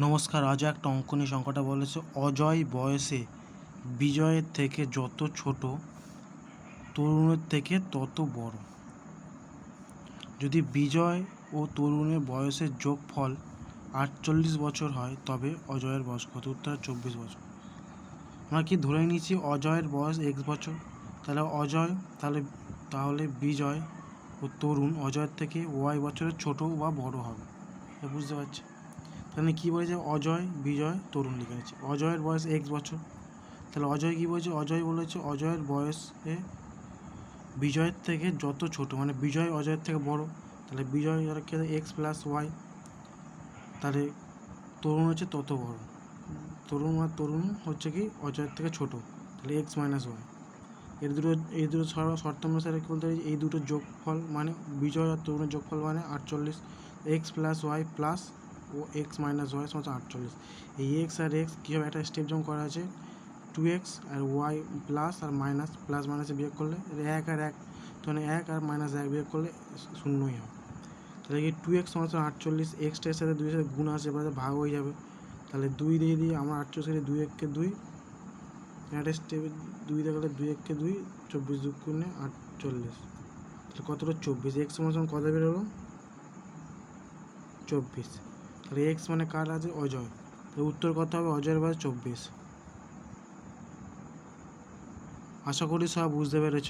নমস্কার, আজ একটা অঙ্কনী সংখ্যাটা বলেছে, অজয় বয়সে বিজয়ের থেকে যত ছোট, তরুণের থেকে তত বড়। যদি বিজয় ও তরুণের বয়সের যোগফল আটচল্লিশ বছর হয়, তবে অজয়ের বয়স কত? উত্তর চব্বিশ বছর। আমরা কি ধরে নিয়েছি অজয়ের বয়স এক্স বছর? তাহলে অজয়, তাহলে তাহলে বিজয় ও তরুণ অজয়ের থেকে ওয়াই বছরের ছোট বা বড় হবে। বুঝতে পারছি? তাহলে কী বলেছে? অজয়, বিজয়, তরুণ লিখে আছে অজয়ের বয়স এক্স বছর। তাহলে অজয় কী বলছে? অজয় বলেছে অজয়ের বয়সে বিজয়ের থেকে যত ছোট মানে বিজয় অজয়ের থেকে বড়, তাহলে বিজয় কে? এক্স প্লাস ওয়াই তাহলে তরুণ হচ্ছে তত বড়। তরুণ আর তরুণ হচ্ছে কি? অজয়ের থেকে ছোট, তাহলে এক্স মাইনাস ওয়াই এর দুটো এই দুটো শর- শর্ত অনুসারে বলতে পারি এই দুটো যোগফল মানে বিজয় আর তরুণের যোগফল মানে আটচল্লিশ। এক্স প্লাস ওয়াই প্লাস ও এক্স মাইনাস ওয়াই সমান আটচল্লিশ। এই এক্স আর এক্স কীভাবে একটা স্টেপ যেমন করা আছে? টু এক্স আর ওয়াই প্লাস আর মাইনাস প্লাস মাইনাসে বিয়োগ করলে এক আর এক তখন এক আর মাইনাস এক বিয়োগ করলে শূন্যই হবে। তাহলে কি টু এক্স সমান আটচল্লিশ এক্সটার সাথে দুই সাথে গুণ আসে এবার ভাগ হয়ে যাবে। তাহলে দুই দিয়ে দিয়ে আমরা আটচল্লিশ দুই এককে দুই একটা স্টেপে দুই দিয়ে গেলে দুই এককে দুই, চব্বিশ দু গুণে আটচল্লিশ। তাহলে কতটা? চব্বিশ সমান সমান কত বেরোলো চব্বিশ। তাহলে এক্স মানে কার আছে? অজয়। তো উত্তর কত হবে? অজয়ের বয়স চব্বিশ। আশা করি সব বুঝতে পেরেছ।